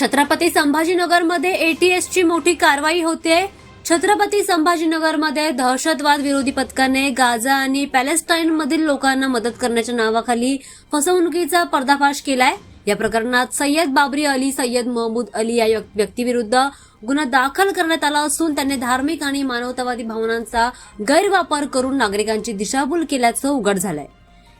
छत्रपती संभाजीनगरमध्ये एटीएसची मोठी कारवाई होते. छत्रपती संभाजीनगरमध्ये दहशतवाद विरोधी पथकाने गाझा आणि पॅलेस्टाईनमधील लोकांना मदत करण्याच्या नावाखाली फसवणुकीचा पर्दाफाश केलाय. या प्रकरणात सय्यद बाबरी अली सय्यद महमूद अली या व्यक्तीविरुद्ध गुन्हा दाखल करण्यात आला असून त्याने धार्मिक आणि मानवतावादी भावनांचा गैरवापर करून नागरिकांची दिशाभूल केल्याचं उघड झालंय.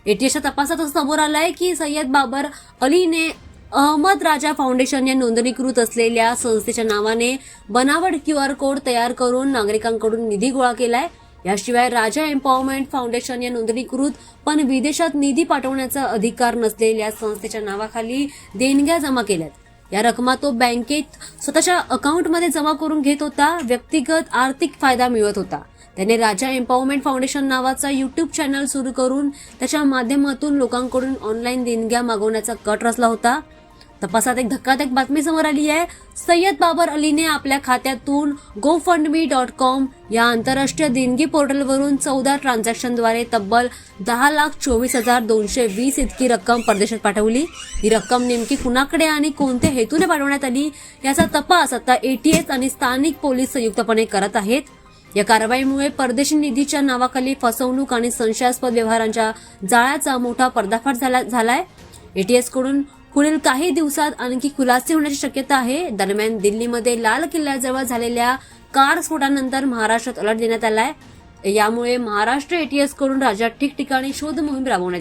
एटीएसच्या तपासात असं समोर आलंय की सय्यद बाबर अलीने अहमद राजा फाउंडेशन या नोंदणीकृत असलेल्या संस्थेच्या नावाने बनावट क्यू आर कोड तयार करून नागरिकांकडून निधी गोळा केलाय. याशिवाय राजा एम्पॉवरमेंट फाउंडेशन या नोंदणीकृत पण विदेशात निधी पाठवण्याचा अधिकार नसलेल्या संस्थेच्या नावाखाली देणग्या जमा केल्यात. या रकमा तो बँकेत स्वतःच्या अकाउंटमध्ये जमा करून घेत होता व्यक्तिगत आर्थिक फायदा मिळवत होता. त्याने राजा एम्पॉवरमेंट फाउंडेशन नावाचा युट्यूब चॅनल सुरू करून त्याच्या माध्यमातून लोकांकडून ऑनलाईन देणग्या मागवण्याचा कट रचला होता. तपासात एक धक्कादायक बातमी समोर आली आहे. सय्यद बाबर अलीने आपल्या खात्यातून go fund me dot com या आंतरराष्ट्रीय देणगी पोर्टलवरून चौदा ट्रान्झॅक्शनद्वारे तब्बल दहा लाख चोवीस हजार दोनशे वीस इतकी रक्कम परदेशात पाठवली. ही रक्कम नेमकी कुणाकडे आणि कोणत्या हेतूने पाठवण्यात आली याचा तपास आता एटीएस आणि स्थानिक पोलीस संयुक्तपणे करत आहेत. या कारवाईमुळे परदेशी निधीच्या नावाखाली फसवणूक आणि संशयास्पद व्यवहारांच्या जाळ्याचा मोठा पर्दाफाश झाला झालाय. एटीएसकडून पुढील काही दिवसात आणखी खुलासे होण्याची शक्यता आहे. दरम्यान दिल्लीमध्ये लाल किल्ल्याजवळ झालेल्या कार स्फोटानंतर महाराष्ट्रात अलर्ट देण्यात आलाय. यामुळे महाराष्ट्र एटीएसकडून राज्यात ठिकठिकाणी शोध मोहीम राबवण्यात